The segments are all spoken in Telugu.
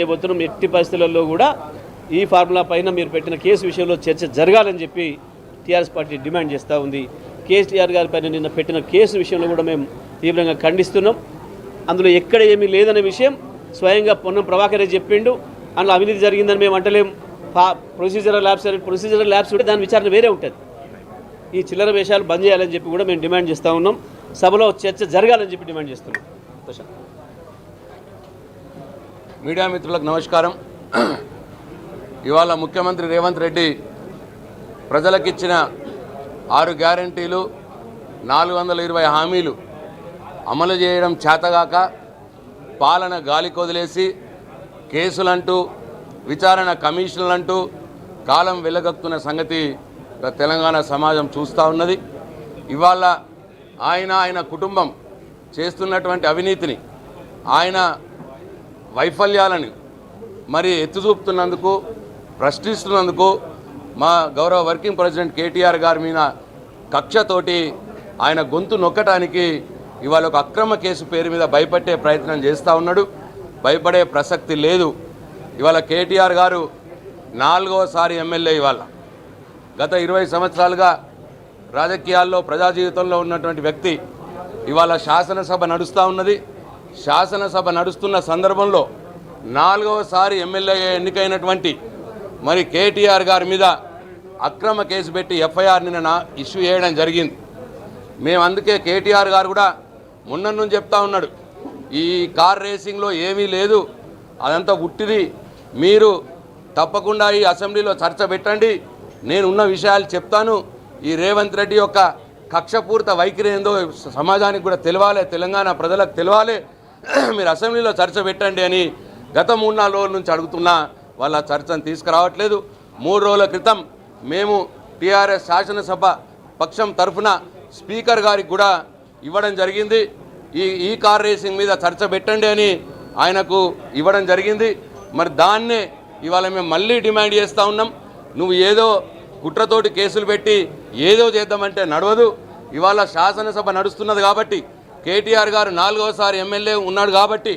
చేయబోతున్నాం ఎట్టి పరిస్థితులలో కూడా ఈ ఫార్ములా పైన మీరు పెట్టిన కేసు విషయంలో చర్చ జరగాలని చెప్పి టీఆర్ఎస్ పార్టీ డిమాండ్ చేస్తూ ఉంది. కేసీఆర్ గారి పైన నిన్న పెట్టిన కేసు విషయంలో కూడా మేము తీవ్రంగా ఖండిస్తున్నాం. అందులో ఎక్కడ ఏమీ లేదనే విషయం స్వయంగా పొన్నం ప్రభాకరే చెప్పిండు. అందులో అవినీతి జరిగిందని మేము అంటలేం. ప్రొసీజరల్ ల్యాబ్స్ ప్రొసీజరల్ ల్యాబ్స్ ఉంటే దాని విచారణ వేరే ఉంటుంది. ఈ చిల్లర వేషాలు బంద్ చేయాలని చెప్పి కూడా మేము డిమాండ్ చేస్తూ ఉన్నాం. సభలో చర్చ జరగాలని చెప్పి డిమాండ్ చేస్తున్నాం. ప్రశాంత్. మీడియా మిత్రులకు నమస్కారం. ఇవాళ ముఖ్యమంత్రి రేవంత్ రెడ్డి ప్రజలకిచ్చిన ఆరు గ్యారంటీలు నాలుగు వందల ఇరవై హామీలు అమలు చేయడం చేతగాక పాలన గాలి కొదిలేసి కేసులంటూ విచారణ కమిషన్లంటూ కాలం వెలగక్కుతున్న సంగతి తెలంగాణ సమాజం చూస్తూ ఉన్నది. ఇవాళ ఆయన ఆయన కుటుంబం చేస్తున్నటువంటి అవినీతిని ఆయన వైఫల్యాలని మరి ఎత్తుచూపుతున్నందుకు ప్రశ్నిస్తున్నందుకు మా గౌరవ వర్కింగ్ ప్రెసిడెంట్ కేటీఆర్ గారి మీద కక్షతోటి ఆయన గొంతు నొక్కటానికి ఇవాళ ఒక అక్రమ కేసు పేరు మీద భయపట్టే ప్రయత్నం చేస్తూ ఉన్నాడు. భయపడే ప్రసక్తి లేదు. ఇవాళ కేటీఆర్ గారు నాలుగవసారి ఎమ్మెల్యే ఇవాళ. గత ఇరవై సంవత్సరాలుగా రాజకీయాల్లో ప్రజా జీవితంలో ఉన్నటువంటి వ్యక్తి ఇవాళ శాసనసభ నడుస్తూ ఉన్నది. శాసనసభ నడుస్తున్న సందర్భంలో నాలుగవసారి ఎమ్మెల్యే ఎన్నికైనటువంటి మరి కేటీఆర్ గారి మీద అక్రమ కేసు పెట్టి ఎఫ్ఐఆర్ నిన్న ఇష్యూ చేయడం జరిగింది. మేము అందుకే కేటీఆర్ గారు కూడా మొన్న నుంచి చెప్తా ఉన్నాడు ఈ కార్ రేసింగ్లో ఏమీ లేదు అదంతా ఉట్టిది మీరు తప్పకుండా ఈ అసెంబ్లీలో చర్చ పెట్టండి నేను ఉన్న విషయాలు చెప్తాను ఈ రేవంత్ రెడ్డి యొక్క కక్షపూరిత వైఖరి ఏందో సమాజానికి కూడా తెలవాలి తెలంగాణ ప్రజలకు తెలవాలి మీరు అసెంబ్లీలో చర్చ పెట్టండి అని గత మూడు నాలుగు రోజుల నుంచి అడుగుతున్నా వాళ్ళ చర్చను తీసుకురావట్లేదు. మూడు రోజుల క్రితం మేము టీఆర్ఎస్ శాసనసభ పక్షం తరఫున స్పీకర్ గారికి కూడా ఇవ్వడం జరిగింది. ఈ ఈ కార్ రేసింగ్ మీద చర్చ పెట్టండి అని ఆయనకు ఇవ్వడం జరిగింది. మరి దాన్నే ఇవాళ మేము మళ్ళీ డిమాండ్ చేస్తూ ఉన్నాం. నువ్వు ఏదో కుట్రతోటి కేసులు పెట్టి ఏదో చేద్దామంటే నడవదు. ఇవాళ శాసనసభ నడుస్తున్నది కాబట్టి కేటీఆర్ గారు నాలుగోసారి ఎమ్మెల్యే ఉన్నాడు కాబట్టి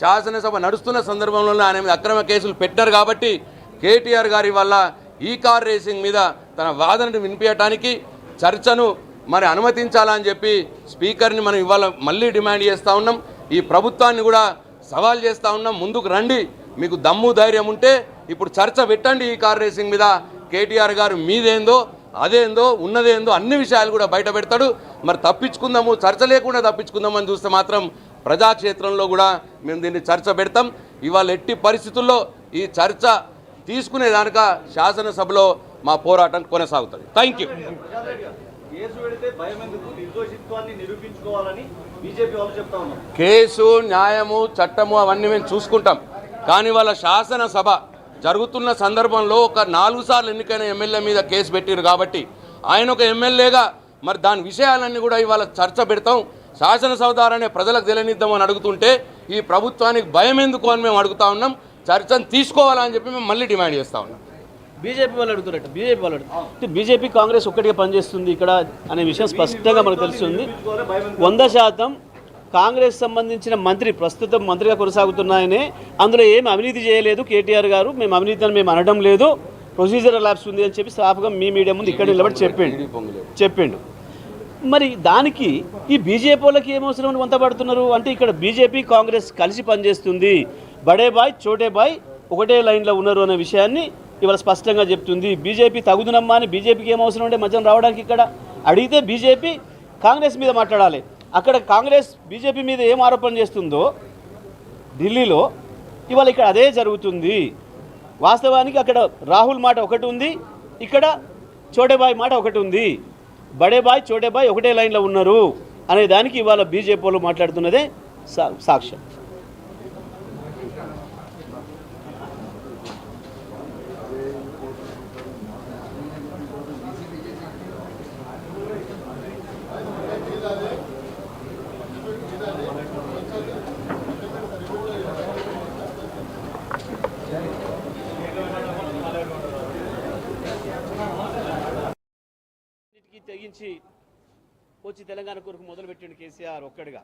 శాసనసభ నడుస్తున్న సందర్భంలో ఆయన మీద అక్రమ కేసులు పెట్టారు కాబట్టి కేటీఆర్ గారి వల్ల ఈ కార్ రేసింగ్ మీద తన వాదనను వినిపించడానికి చర్చను మరి అనుమతించాలని చెప్పి స్పీకర్ని మనం ఇవాళ మళ్ళీ డిమాండ్ చేస్తూ ఉన్నాం. ఈ ప్రభుత్వాన్ని కూడా సవాల్ చేస్తూ ఉన్నాం. ముందుకు రండి. మీకు దమ్ము ధైర్యం ఉంటే ఇప్పుడు చర్చ పెట్టండి ఈ కార్ రేసింగ్ మీద. కేటీఆర్ గారు మీదేందో అదేందో ఉన్నదేందో అన్ని విషయాలు కూడా బయట పెడతాడు. మరి తప్పించుకుందాము చర్చ లేకుండా తప్పించుకుందామని చూస్తే మాత్రం ప్రజాక్షేత్రంలో కూడా మేము దీన్ని చర్చ పెడతాం. ఇవాళ ఎట్టి పరిస్థితుల్లో ఈ చర్చ తీసుకునేదానిక శాసనసభలో మా పోరాటం కొనసాగుతుంది. థ్యాంక్ యూ కేసు న్యాయము చట్టము అవన్నీ మేము చూసుకుంటాం. కానీ వాళ్ళ శాసనసభ జరుగుతున్న సందర్భంలో ఒక నాలుగు సార్లు ఎన్నికైన ఎమ్మెల్యే మీద కేసు పెట్టారు కాబట్టి ఆయన ఒక ఎమ్మెల్యేగా మరి దాని విషయాలన్నీ కూడా ఇవాళ చర్చ పెడతాం. శాసనసభ ద్వారానే ప్రజలకు తెలియనిద్దామని అడుగుతుంటే ఈ ప్రభుత్వానికి భయం ఎందుకు అని మేము అడుగుతా ఉన్నాం. చర్చను తీసుకోవాలని చెప్పి మేము మళ్ళీ డిమాండ్ చేస్తా ఉన్నాం. బీజేపీ వాళ్ళు అడుగుతారట బీజేపీ వాళ్ళు అడుగుతారు బీజేపీ కాంగ్రెస్ ఒక్కటిగా పనిచేస్తుంది ఇక్కడ అనే విషయం స్పష్టంగా మనకు తెలుస్తుంది. వంద శాతం కాంగ్రెస్ సంబంధించిన మంత్రి ప్రస్తుతం మంత్రిగా కొనసాగుతున్నాయనే అందులో ఏం అవినీతి చేయలేదు కేటీఆర్ గారు. మేము అవినీతి అని మేము అనడం లేదు. ప్రొసీజర్ ల్యాబ్స్ ఉంది అని చెప్పి స్టాఫ్గా మీ మీడియా ముందు ఇక్కడ నిలబడి చెప్పిండు. చెప్పిండు. మరి దానికి ఈ బీజేపీ వాళ్ళకి ఏమవసరం అని వంతపడుతున్నారు అంటే ఇక్కడ బీజేపీ కాంగ్రెస్ కలిసి పనిచేస్తుంది. బడే బాయ్ చోటే బాయ్ ఒకటే లైన్లో ఉన్నారు అనే విషయాన్ని ఇవాళ స్పష్టంగా చెప్తుంది. బీజేపీ తగుదునమ్మా అని బీజేపీకి ఏమవసరం ఉంటే మధ్యన రావడానికి ఇక్కడ? అడిగితే బీజేపీ కాంగ్రెస్ మీద మాట్లాడాలి. అక్కడ కాంగ్రెస్ బీజేపీ మీద ఏం ఆరోపణ చేస్తుందో ఢిల్లీలో ఇవాళ ఇక్కడ అదే జరుగుతుంది. వాస్తవానికి అక్కడ రాహుల్ మాట ఒకటి ఉంది ఇక్కడ చోటేబాయ్ మాట ఒకటి ఉంది. బడేబాయ్ చోటేబాయ్ ఒకటే లైన్లో ఉన్నారు అనే దానికి ఇవాళ బీజేపీ వాళ్ళు మాట్లాడుతున్నదే సా సాక్ష్యం. నుంచి వచ్చి తెలంగాణ కొరకు మొదలుపెట్టిండు కేసీఆర్ ఒక్కడిగా.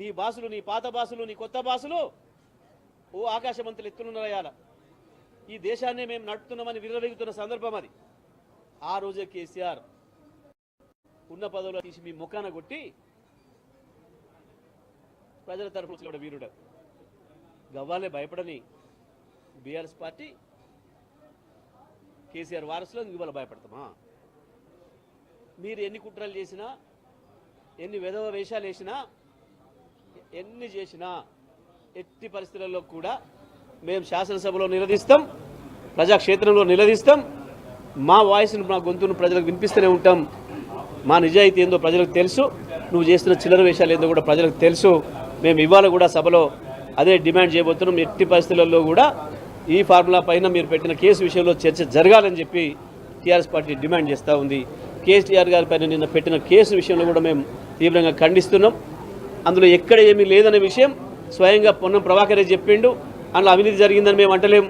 నీ బాసులు నీ పాత బాసులు నీ కొత్త బాసులు ఓ ఆకాశమంతులు ఎత్తులున్నరయాల ఈ దేశాన్ని మేము నడుపుతున్నామని విర్రవెగుతున్న సందర్భం అది. ఆ రోజే కేసీఆర్ ఉన్న పదవిలో తీసి మీ ముఖాన కొట్టి ప్రజల తరఫున కూడా వీరుడు. గవ్వాలే భయపడని బీఆర్ఎస్ పార్టీ కేసీఆర్ వారసులో ఇవాళ భయపడతామా? మీరు ఎన్ని కుట్రలు చేసినా ఎన్ని విధవ వేషాలు వేసినా ఎన్ని చేసినా ఎట్టి పరిస్థితులలో కూడా మేము శాసనసభలో నిలదీస్తాం ప్రజాక్షేత్రంలో నిలదీస్తాం. మా వాయిస్ను మా గొంతును ప్రజలకు వినిపిస్తూనే ఉంటాం. మా నిజాయితీ ఏందో ప్రజలకు తెలుసు. నువ్వు చేస్తున్న చిల్లర వేషాలు ఏందో కూడా ప్రజలకు తెలుసు. మేము ఇవాళ కూడా సభలో అదే డిమాండ్ చేయబోతున్నాం. ఎట్టి పరిస్థితులలో కూడా ఈ ఫార్ములా పైన మీరు పెట్టిన కేసు విషయంలో చర్చ జరగాలని చెప్పి టీఆర్ఎస్ పార్టీ డిమాండ్ చేస్తూ ఉంది. కేసీఆర్ గారి పైన నిన్న పెట్టిన కేసు విషయంలో కూడా మేము తీవ్రంగా ఖండిస్తున్నాం. అందులో ఎక్కడ ఏమీ లేదనే విషయం స్వయంగా పొన్నం ప్రభాకరే చెప్పిండు. అందులో అవినీతి జరిగిందని మేము అంటలేం.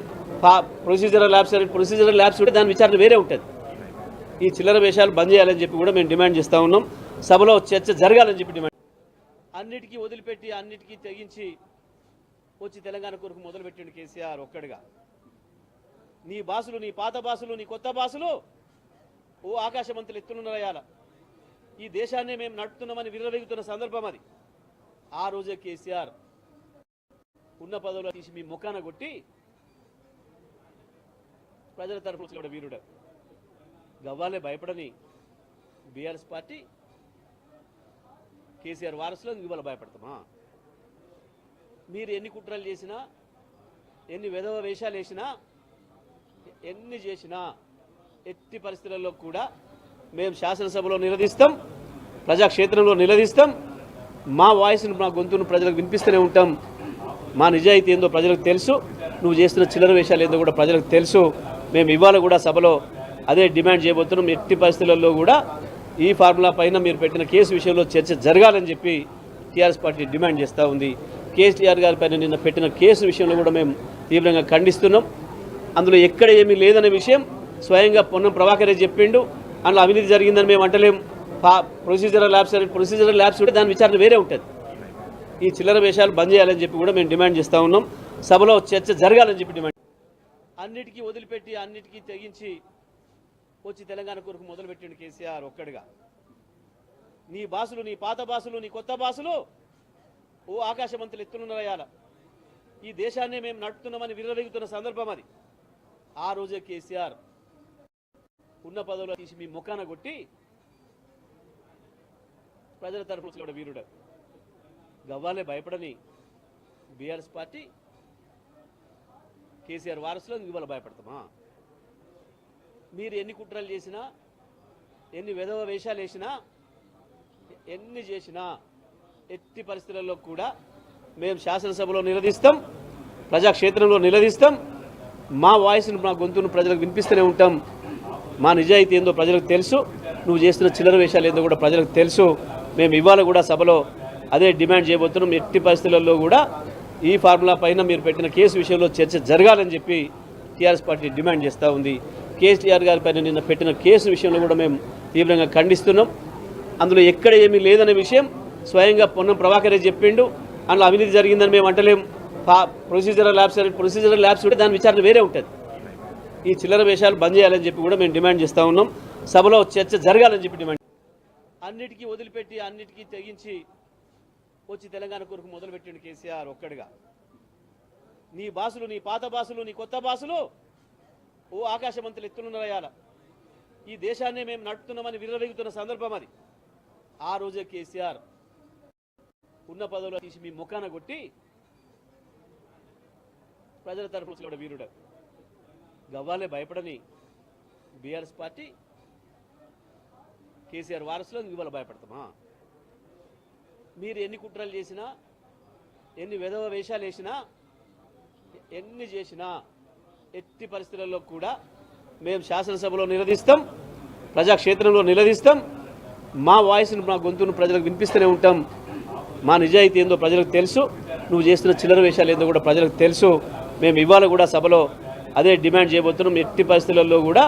ప్రొసీజరల్ ల్యాబ్స్ ప్రొసీజరల్ ల్యాబ్స్ ఉంటే దాని విచారణ వేరే ఉంటుంది. ఈ చిల్లర వేషాలు బంద్ చేయాలని చెప్పి కూడా మేము డిమాండ్ చేస్తూ ఉన్నాం. సభలో చర్చ జరగాలని చెప్పి డిమాండ్ అన్నిటికీ వదిలిపెట్టి అన్నిటికీ తెగించి వచ్చి తెలంగాణ కొరకు మొదలుపెట్టిండు కేసీఆర్ ఒక్కడిగా. నీ బాసులు నీ పాత బాసులు నీ కొత్త బాసులు ఓ ఆకాశమంతులు ఎత్తులున్నరయాల ఈ దేశాన్ని మేము నడుపుతున్నామని విర్రవేగుతున్న సందర్భం అది. ఆ రోజే కేసీఆర్ ఉన్న పదవిలో తీసి మీ ముఖాన కొట్టి ప్రజల తరఫున కూడా వీరుడు. గవ్వాలే భయపడని బీఆర్ఎస్ పార్టీ కేసీఆర్ వారసులో ఇవాళ భయపడతామా? మీరు ఎన్ని కుట్రలు చేసినా ఎన్ని విధవ వేషాలు వేసినా ఎన్ని చేసినా ఎట్టి పరిస్థితులలో కూడా మేము శాసనసభలో నిలదీస్తాం ప్రజాక్షేత్రంలో నిలదీస్తాం. మా వాయిస్ను మా గొంతును ప్రజలకు వినిపిస్తూనే ఉంటాం. మా నిజాయితీ ఏందో ప్రజలకు తెలుసు. నువ్వు చేస్తున్న చిల్లర వేషాలు ఏందో కూడా ప్రజలకు తెలుసు. మేము ఇవాళ కూడా సభలో అదే డిమాండ్ చేయబోతున్నాం. ఎట్టి పరిస్థితులలో కూడా ఈ ఫార్ములా పైన మీరు పెట్టిన కేసు విషయంలో చర్చ జరగాలని చెప్పి టీఆర్ఎస్ పార్టీ డిమాండ్ చేస్తూ ఉంది. కేసీఆర్ గారి పైన నిన్న పెట్టిన కేసు విషయంలో కూడా మేము తీవ్రంగా ఖండిస్తున్నాం. అందులో ఎక్కడ ఏమీ లేదనే విషయం స్వయంగా పొన్నం ప్రభాకరే చెప్పిండు. అందులో అవినీతి జరిగిందని మేము అంటలేం. ప్రొసీజరల్ ల్యాబ్స్ ప్రొసీజరల్ ల్యాబ్స్ ఉంటే దాని విచారణ వేరే ఉంటుంది. ఈ చిల్లర వేషాలు బంద్ చేయాలని చెప్పి కూడా మేము డిమాండ్ చేస్తూ ఉన్నాం. సభలో చర్చ జరగాలని చెప్పి డిమాండ్ అన్నిటికీ వదిలిపెట్టి అన్నిటికీ తెగించి వచ్చి తెలంగాణ కొరకు మొదలుపెట్టిండు కేసీఆర్ ఒక్కడిగా. నీ బాసులు నీ పాత బాసులు నీ కొత్త బాసులు ఓ ఆకాశమంతులు ఎత్తులున్నరయాల ఈ దేశాన్ని మేము నడుపుతున్నామని విర్రవెగుతున్న సందర్భం అది. ఆ రోజే కేసీఆర్ ఉన్న పదవిలో తీసి మీ ముఖాన కొట్టి ప్రజల తరఫున కూడా వీరుడు. గవ్వాలే భయపడని బీఆర్ఎస్ పార్టీ కేసీఆర్ వారసులో ఇవాళ భయపడతామా? మీరు ఎన్ని కుట్రలు చేసినా ఎన్ని విధవ వేషాలు వేసినా ఎన్ని చేసినా ఎట్టి పరిస్థితులలో కూడా మేము శాసనసభలో నిలదీస్తాం ప్రజాక్షేత్రంలో నిలదీస్తాం మా వాయిస్ను మా గొంతును ప్రజలకు వినిపిస్తూనే ఉంటాం. మా నిజాయితీ ఏందో ప్రజలకు తెలుసు. నువ్వు చేస్తున్న చిల్లర వేషాలు ఏందో కూడా ప్రజలకు తెలుసు. మేము ఇవాళ కూడా సభలో అదే డిమాండ్ చేయబోతున్నాం. ఎట్టి పరిస్థితులలో కూడా ఈ ఫార్ములా పైన మీరు పెట్టిన కేసు విషయంలో చర్చ జరగాలని చెప్పి టీఆర్ఎస్ పార్టీ డిమాండ్ చేస్తూ ఉంది. కేసీఆర్ గారి పైన నిన్న పెట్టిన కేసు విషయంలో కూడా మేము తీవ్రంగా ఖండిస్తున్నాం. అందులో ఎక్కడ ఏమీ లేదనే విషయం స్వయంగా పొన్నం ప్రభాకరే చెప్పిండు. అందులో అవినీతి జరిగిందని మేము అంటలేం. ప్రొసీజరల్ ల్యాబ్స్ ప్రొసీజరల్ ల్యాబ్స్ ఉంటే దాని విచారణ వేరే ఉంటుంది. ఈ చిల్లర వేషాలు బంద్ చేయాలని చెప్పి కూడా మేము డిమాండ్ చేస్తూ ఉన్నాం. సభలో చర్చ జరగాలని చెప్పి డిమాండ్ అన్నిటికీ వదిలిపెట్టి అన్నిటికీ తెగించి వచ్చి తెలంగాణ కొరకు మొదలుపెట్టిండు కేసీఆర్ ఒక్కడిగా. నీ బాసులు నీ పాత బాసులు నీ కొత్త బాసులు ఓ ఆకాశమంతులు ఎత్తులున్నరయాల ఈ దేశాన్ని మేము నడుపుతున్నామని విర్రవెగుతున్న సందర్భం అది. ఆ రోజే కేసీఆర్ ఉన్న పదవిలో తీసి మీ ముఖాన కొట్టి ప్రజల తరఫున కూడా వీరుడు. గవ్వాలే భయపడని బీఆర్ఎస్ పార్టీ కేసీఆర్ వారసులో ఇవాళ భయపడతామా? మీరు ఎన్ని కుట్రలు చేసినా ఎన్ని విధవ వేషాలు వేసినా ఎన్ని చేసినా ఎట్టి పరిస్థితులలో కూడా మేము శాసనసభలో నిలదీస్తాం ప్రజాక్షేత్రంలో నిలదీస్తాం మా వాయిస్ను మా గొంతును ప్రజలకు వినిపిస్తూనే ఉంటాం. మా నిజాయితీ ఏందో ప్రజలకు తెలుసు. నువ్వు చేస్తున్న చిల్లర వేషాలు ఏందో కూడా ప్రజలకు తెలుసు. మేము ఇవాళ కూడా సభలో అదే డిమాండ్ చేయబోతున్నాం. ఎట్టి పరిస్థితులలో కూడా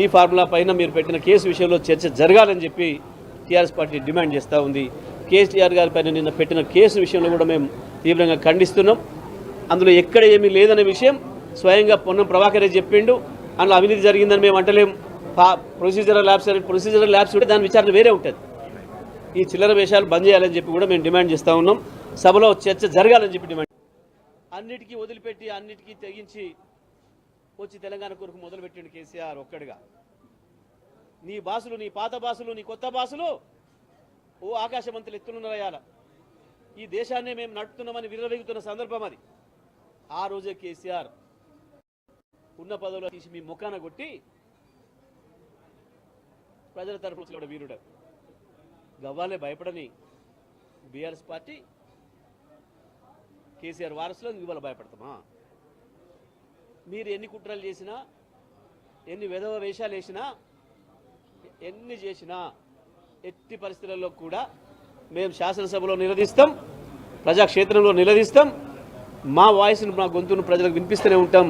ఈ ఫార్ములా పైన మీరు పెట్టిన కేసు విషయంలో చర్చ జరగాలని చెప్పి టీఆర్ఎస్ పార్టీ డిమాండ్ చేస్తూ ఉంది. కేసీఆర్ గారి పైన నిన్న పెట్టిన కేసు విషయంలో కూడా మేము తీవ్రంగా ఖండిస్తున్నాం. అందులో ఎక్కడ ఏమీ లేదనే విషయం స్వయంగా పొన్నం ప్రభాకరే చెప్పిండు. అందులో అవినీతి జరిగిందని మేము అంటలేం. ప్రొసీజరల్ ల్యాబ్స్ ప్రొసీజరల్ ల్యాబ్స్ ఉంటే దాని విచారణ వేరే ఉంటుంది. ఈ చిల్లర వేషాలు బంద్ చేయాలని చెప్పి కూడా మేము డిమాండ్ చేస్తూ ఉన్నాం. సభలో చర్చ జరగాలని చెప్పి డిమాండ్ అన్నిటికీ వదిలిపెట్టి అన్నిటికీ తెగించి వచ్చి తెలంగాణ కొరకు మొదలుపెట్టిండు కేసీఆర్ ఒక్కడిగా. నీ బాసులు నీ పాత బాసులు నీ కొత్త బాసులు ఓ ఆకాశమంతులు ఎత్తులున్నరయాల ఈ దేశాన్నే మేము నడుపుతున్నామని విర్రవెగుతున్న సందర్భం అది. ఆ రోజే కేసీఆర్ ఉన్న పదవిలో తీసి మీ ముఖాన కొట్టి ప్రజల తరఫున కూడా వీరుడు. గవ్వాలే భయపడని బీఆర్ఎస్ పార్టీ కేసీఆర్ వారసులో ఇవాళ భయపడతామా? మీరు ఎన్ని కుట్రలు చేసినా ఎన్ని విధవ వేషాలు వేసినా ఎన్ని చేసినా ఎట్టి పరిస్థితులలో కూడా మేము శాసనసభలో నిలదీస్తాం ప్రజాక్షేత్రంలో నిలదీస్తాం. మా వాయిస్ను మా గొంతును ప్రజలకు వినిపిస్తూనే ఉంటాం.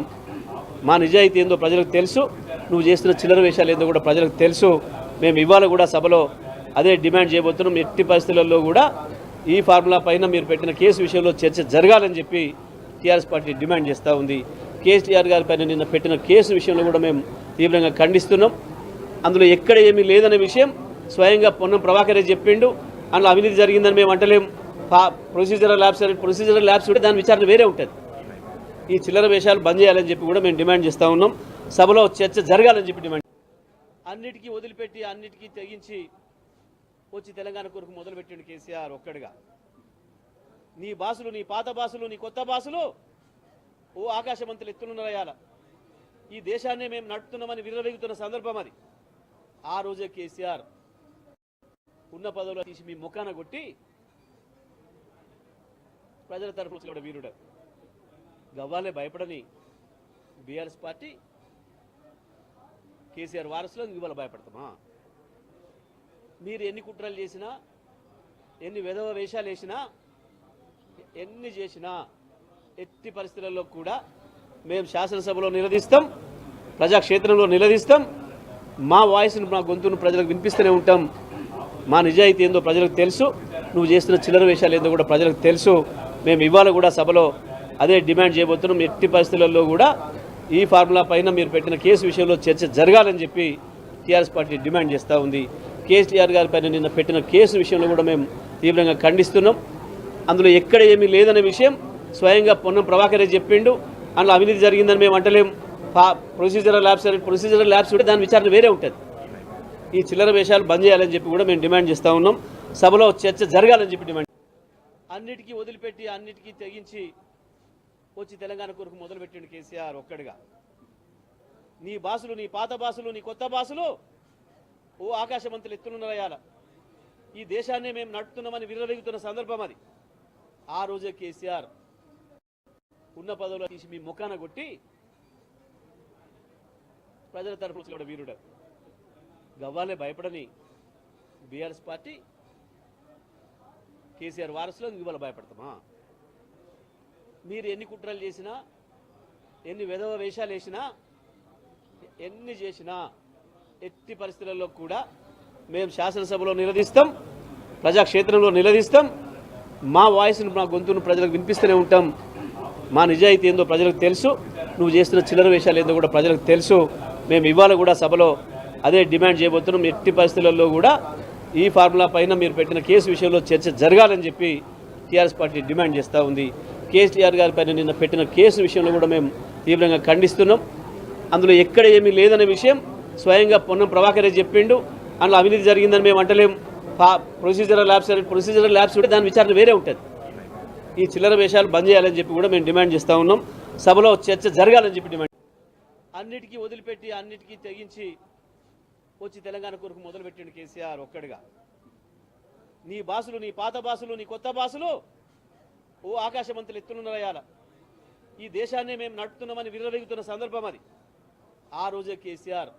మా నిజాయితీ ఏందో ప్రజలకు తెలుసు. నువ్వు చేస్తున్న చిల్లర వేషాలు ఏందో కూడా ప్రజలకు తెలుసు. మేము ఇవాళ కూడా సభలో అదే డిమాండ్ చేయబోతున్నాం. ఎట్టి పరిస్థితులలో కూడా ఈ ఫార్ములా పైన మీరు పెట్టిన కేసు విషయంలో చర్చ జరగాలని చెప్పి టీఆర్ఎస్ పార్టీ డిమాండ్ చేస్తూ ఉంది. కేసీఆర్ గారి పైన నిన్న పెట్టిన కేసు విషయంలో కూడా మేము తీవ్రంగా ఖండిస్తున్నాం. అందులో ఎక్కడ ఏమీ లేదనే విషయం స్వయంగా పొన్నం ప్రభాకర్ చెప్పిండు. అందులో అవినీతి జరిగిందని మేము అంటలేం. ప్రొసీజరల్ ల్యాబ్స్ ప్రొసీజరల్ ల్యాబ్స్ ఉంటే దాని విచారణ వేరే ఉంటుంది. ఈ చిల్లర వేషాలు బంద్ చేయాలని చెప్పి కూడా మేము డిమాండ్ చేస్తూ ఉన్నాం. సభలో చర్చ జరగాలని చెప్పి డిమాండ్ అన్నిటికీ వదిలిపెట్టి అన్నిటికీ తెగించి వచ్చి తెలంగాణ కొరకు మొదలుపెట్టిండు కేసీఆర్ ఒక్కడిగా. నీ బాసులు నీ పాత బాసులు నీ కొత్త బాసులు ఓ ఆకాశమంతులు ఎత్తులున్నరయాల ఈ దేశాన్ని మేము నడుపుతున్నామని విర్రవెగుతున్న సందర్భం అది. ఆ రోజే కేసీఆర్ ఉన్న పదవిలో తీసి మీ ముఖాన కొట్టి ప్రజల తరఫున కూడా వీరుడు. గవ్వాలే భయపడని బీఆర్ఎస్ పార్టీ కేసీఆర్ వారసులో ఇవాళ భయపడతామా? మీరు ఎన్ని కుట్రలు చేసినా ఎన్ని విధవ వేషాలు వేసినా ఎన్ని చేసినా ఎట్టి పరిస్థితులలో కూడా మేము శాసనసభలో నిలదీస్తాం ప్రజాక్షేత్రంలో నిలదీస్తాం. మా వాయిస్ను మా గొంతును ప్రజలకు వినిపిస్తూనే ఉంటాం. మా నిజాయితీ ఏందో ప్రజలకు తెలుసు. నువ్వు చేస్తున్న చిల్లర వేషాలు ఏందో కూడా ప్రజలకు తెలుసు. మేము ఇవాళ కూడా సభలో అదే డిమాండ్ చేయబోతున్నాం. ఎట్టి పరిస్థితులలో కూడా ఈ ఫార్ములా పైన మీరు పెట్టిన కేసు విషయంలో చర్చ జరగాలని చెప్పి టీఆర్ఎస్ పార్టీ డిమాండ్ చేస్తూ ఉంది. కేసీఆర్ గారి పైన నిన్న పెట్టిన కేసు విషయంలో కూడా మేము తీవ్రంగా ఖండిస్తున్నాం. అందులో ఎక్కడ ఏమీ లేదనే విషయం స్వయంగా పొన్నం ప్రభాకర్ రెడ్డి చెప్పిండు. అందులో అవినీతి జరిగిందని మేము అంటలేం. ప్రొసీజరల్ ల్యాబ్స్ ప్రొసీజరల్ ల్యాబ్స్ ఉంటే దాని విచారణ వేరే ఉంటుంది. ఈ చిల్లర వేషాలు బంద్ చేయాలని చెప్పి కూడా మేము డిమాండ్ చేస్తూ ఉన్నాం. సభలో చర్చ జరగాలని చెప్పి డిమాండ్ అన్నిటికీ వదిలిపెట్టి అన్నిటికీ తెగించి వచ్చి తెలంగాణ కొరకు మొదలుపెట్టిండు కేసీఆర్ ఒక్కడిగా. నీ బాసులు నీ పాత బాసులు నీ కొత్త బాసులు ఓ ఆకాశమంతులు ఎత్తులున్నరయాల ఈ దేశాన్ని మేము నడుపుతున్నామని విర్రవెగుతున్న సందర్భం అది. ఆ రోజే కేసీఆర్ ఉన్న పదవులు తీసి మీ ముఖాన కొట్టి ప్రజల తరపున కూడా వీరుడు. గవ్వాలే భయపడని బీఆర్ఎస్ పార్టీ కేసీఆర్ వారసులో ఇవాళ భయపడతామా? మీరు ఎన్ని కుట్రలు చేసినా ఎన్ని విధవ వేషాలు వేసినా ఎన్ని చేసినా ఎట్టి పరిస్థితులలో కూడా మేము శాసనసభలో నిలదీస్తాం ప్రజాక్షేత్రంలో నిలదీస్తాం మా వాయిస్ను మా గొంతును ప్రజలకు వినిపిస్తూనే ఉంటాం. మా నిజాయితీ ఏందో ప్రజలకు తెలుసు. నువ్వు చేస్తున్న చిల్లర వేషాలు ఏందో కూడా ప్రజలకు తెలుసు. మేము ఇవాళ కూడా సభలో అదే డిమాండ్ చేయబోతున్నాం. ఎట్టి పరిస్థితులలో కూడా ఈ ఫార్ములా పైన మీరు పెట్టిన కేసు విషయంలో చర్చ జరగాలని చెప్పి టీఆర్ఎస్ పార్టీ డిమాండ్ చేస్తూ ఉంది. కేసీఆర్ గారి పైన నిన్న పెట్టిన కేసు విషయంలో కూడా మేము తీవ్రంగా ఖండిస్తున్నాం. అందులో ఎక్కడ ఏమీ లేదనే విషయం స్వయంగా పొన్నం ప్రభాకరే చెప్పిండు. అందులో అవినీతి జరిగిందని మేము అంటలేం. ప్రొసీజరల్ ల్యాబ్స్ ప్రొసీజరల్ ల్యాబ్స్ ఉంటే దాని విచారణ వేరే ఉంటుంది. ఈ చిల్లర వేషాలు బంద్ చేయాలని చెప్పి కూడా మేము డిమాండ్ చేస్తూ ఉన్నాం. సభలో చర్చ జరగాలని చెప్పి డిమాండ్ అన్నిటికీ వదిలిపెట్టి అన్నిటికీ తెగించి వచ్చి తెలంగాణ కొరకు మొదలుపెట్టిండు కేసీఆర్ ఒక్కడిగా. నీ బాసులు నీ పాత బాసులు నీ కొత్త బాసులు ఓ ఆకాశమంతులు ఎత్తులున్నరయాల ఈ దేశాన్ని మేము నడుపుతున్నామని విర్రవెగుతున్న సందర్భం అది. ఆ రోజే కేసీఆర్